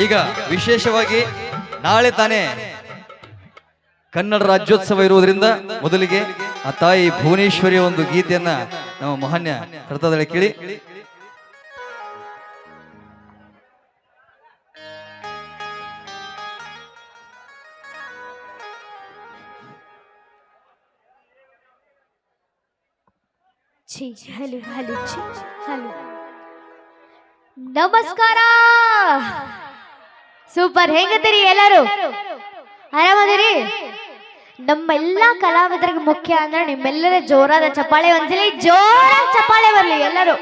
ಈಗ ವಿಶೇಷವಾಗಿ ನಾಳೆ ತಾನೇ ಕನ್ನಡ ರಾಜ್ಯೋತ್ಸವ ಇರುವುದರಿಂದ ಮೊದಲಿಗೆ ಆ ತಾಯಿ ಭುವನೇಶ್ವರಿಯ ಒಂದು ಗೀತೆಯನ್ನ ನಮ್ಮ ಮಹಾನ್ಯ ಕರ್ತದಲ್ಲಿ ಕೇಳಿ. Hello hello hello. ನಮಸ್ಕಾರ! ಸೂಪರ್ ಹೆಂಗತ್ತೀರಿ ಎಲ್ಲರೂ? ಆರಾಮದಿರಿ? ನಮ್ಮೆಲ್ಲಾ ಕಲಾವಿದರಿಗೆ ಮುಖ್ಯ ಅಂದ್ರೆ ನಿಮ್ಮೆಲ್ಲರ ಜೋರಾದ ಚಪ್ಪಾಳೆ ಒಂದ್ಸಲಿ ಜೋರ ಚಪ್ಪಾಳೆ ಬರಲಿ ಎಲ್ಲರೂ.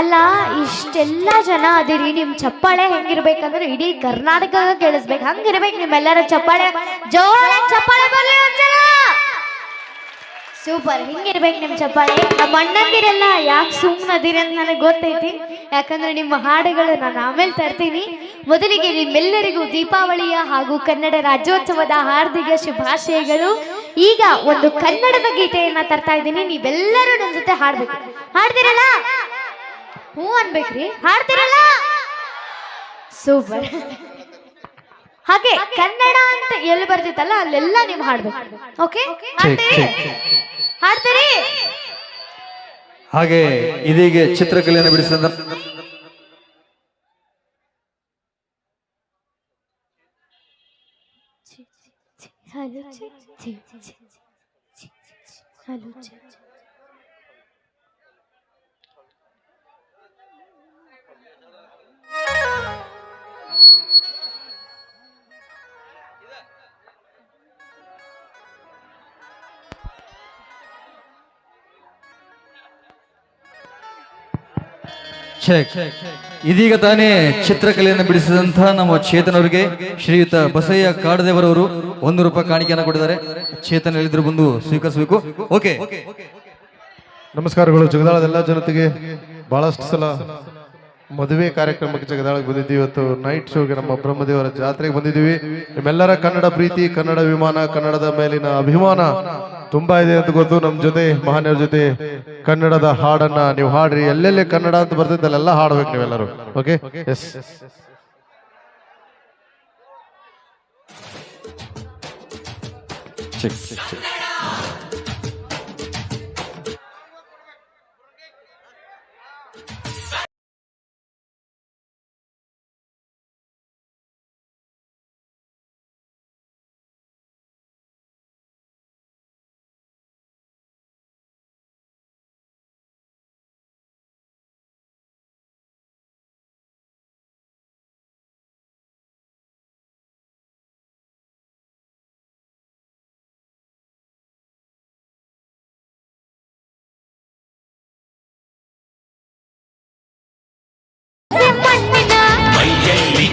ಅಲ್ಲ ಇಷ್ಟೆಲ್ಲ ಜನ ಅದಿರಿ ನಿಮ್ ಚಪ್ಪಾಳೆ ಹೆಂಗಿರ್ಬೇಕಂದ್ರೆ ಇಡೀ ಕರ್ನಾಟಕ ಕೇಳಿಸ್ಬೇಕು. ಹಂಗಿರ್ಬೇಕು ನಿಮ್ಮೆಲ್ಲರ ಚಪ್ಪಾಳೆ. ಜೋರ ಚಪ್ಪಾಳೆ ಬರಲಿ ಒಂದ್ಸಲ. ಸೂಪರ್ ಹಿಂಗಿರ್ಬೇಕು ನಿಮ್ ಚಪ್ಪಾಳೆ. ನಮ್ಮ ಅಣ್ಣಂದಿರೆಲ್ಲ ಯಾಕೆ ಸುಮ್ಮನದಿರಿ ಅಂತ ನನಗೆ ಗೊತ್ತೈತಿ. ಯಾಕಂದ್ರೆ ನಿಮ್ಮ ಹಾಡುಗಳು ನಾನು ಆಮೇಲೆ ತರ್ತೀನಿ. ಮೊದಲಿಗೆ ನಿಮ್ಮೆಲ್ಲರಿಗೂ ದೀಪಾವಳಿಯ ಹಾಗೂ ಕನ್ನಡ ರಾಜ್ಯೋತ್ಸವದ ಹಾರ್ದಿಕ ಶುಭಾಶಯಗಳು. ಈಗ ಒಂದು ಕನ್ನಡದ ಗೀತೆಯನ್ನ ತರ್ತಾ ಇದ್ದೀನಿ. ನೀವೆಲ್ಲರೂ ನನ್ನ ಜೊತೆ ಹಾಡ್ಬೇಕು. ಹಾಡ್ತಿರಲ್ಲ ಹ್ಞೂ ಅನ್ಬೇಕ್ರಿ. ಹಾಡ್ತಿರಲ್ಲ ಸೂಪರ್ ಹಾಗೆ ಕನ್ನಡ ಅಂತ ಎಲ್ಲಿ ಬರ್ತಿತ್ತಲ್ಲ ಅಲ್ಲೆಲ್ಲ ನೀವು ಹಾಡ್ಬೇಕು ಓಕೆ ಹಾಡ್ತೀರಿ ಹಾಡ್ತೀರಿ ಹಾಗೆ ಇದೀಗ ಚಿತ್ರಕಲೆಯನ್ನು ಬಿಡಿಸಿದ ಹಲೋ ಹಲೋ ಚೆಕ್ ಇದೀಗ ತಾನೇ ಚಿತ್ರಕಲೆಯನ್ನು ಬಿಡಿಸಿದಂತಹ ನಮ್ಮ ಚೇತನವರಿಗೆ ಶ್ರೀಯುತ ಬಸಯ್ಯ ಕಾಡದೇವರವರು ಒಂದು ರೂಪಾಯಿ ಕಾಣಿಕೆಯನ್ನು ಕೊಟ್ಟಿದ್ದಾರೆ. ಚೇತನ ಹೇಳಿದ್ರು ಬಂದು ಸ್ವೀಕರಿಸಬೇಕು. ಓಕೆ. ನಮಸ್ಕಾರಗಳು. ಜಗದಾಳದ ಎಲ್ಲ ಜನತೆಗೆ ಬಹಳಷ್ಟು ಸಲ ಮದುವೆ ಕಾರ್ಯಕ್ರಮಕ್ಕೆ ಜಗದಾಳಕ್ಕೆ ಬಂದಿದ್ದೀವಿ. ಇವತ್ತು ನೈಟ್ ಶೋಗೆ ನಮ್ಮ ಬ್ರಹ್ಮದೇವರ ಜಾತ್ರೆಗೆ ಬಂದಿದ್ದೀವಿ. ನಿಮ್ಮೆಲ್ಲರ ಕನ್ನಡ ಪ್ರೀತಿ, ಕನ್ನಡ ವಿಮಾನ ಕನ್ನಡದ ಮೇಲಿನ ಅಭಿಮಾನ ತುಂಬಾ ಇದೆ ಅಂತ ಗೊತ್ತು. ನಮ್ಮ ಜೊತೆ, ಮಹಾನ್ಯರ ಜೊತೆ ಕನ್ನಡದ ಹಾಡನ್ನ ನೀವು ಹಾಡ್ರಿ. ಎಲ್ಲೆಲ್ಲಿ ಕನ್ನಡ ಅಂತ ಬರ್ತೈತೆ ಅಲ್ಲೆಲ್ಲ ಹಾಡ್ಬೇಕು ನೀವೆಲ್ಲರೂ. Okay yes check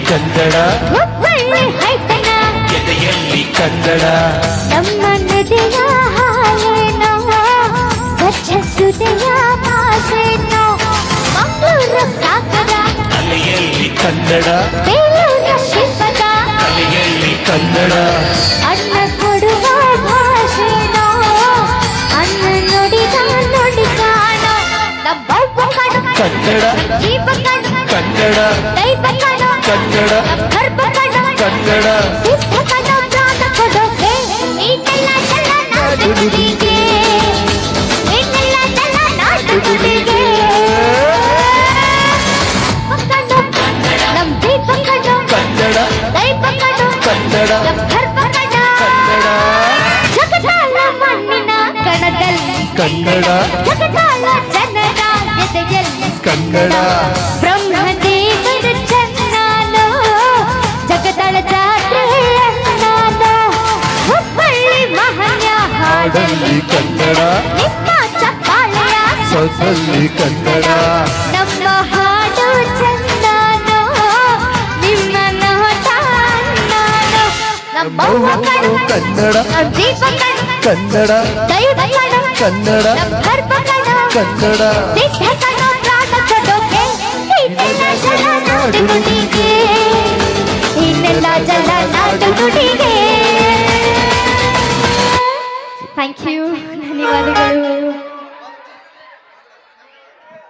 Kannada. ಎದೆಯಲ್ಲಿ ಕನ್ನಡ. ನಮ್ಮ ನದಿಯ ಸ್ವಚ್ಛ ಸುದಯ ಭಾಷೆನೋ ಮಂಗಳೂರು ಸಾಗರ. ಅಲೆಯಲ್ಲಿ ಕನ್ನಡ. ಬೇಲೂರ ಶಿಲ್ಪದ. ಅಲೆಯಲ್ಲಿ ಕನ್ನಡ. ಅಣ್ಣ ಕೊಡುವ ಭಾಷೆ ಅಣ್ಣ ನುಡಿದ ನೋಡಿ ಕಾಣೋ ಕನ್ನಡ. ಜೀವ ಕನ್ನಡ. ದೈವ ಕನ್ನಡ ಕನ್ನಡ. ಕನ್ನಡ. ಕನ್ನಡ. ಕನ್ನಡ. ಕನ್ನಡ. ಕನ್ನಡ. ನಾಡಲ್ಲಿ ಕನ್ನಡ ಸೊಸಲ್ಲಿ ಕನ್ನಡ ನಮ್ಮ ಹಾಡು ಚಂದನು ನಿಮ್ಮ ನಾಟ ಕನ್ನಡ ಕನ್ನಡ ಕನ್ನಡ ಕನ್ನಡ ಕನ್ನಡ ಜಲ ಧನ್ಯವಾದಗಳು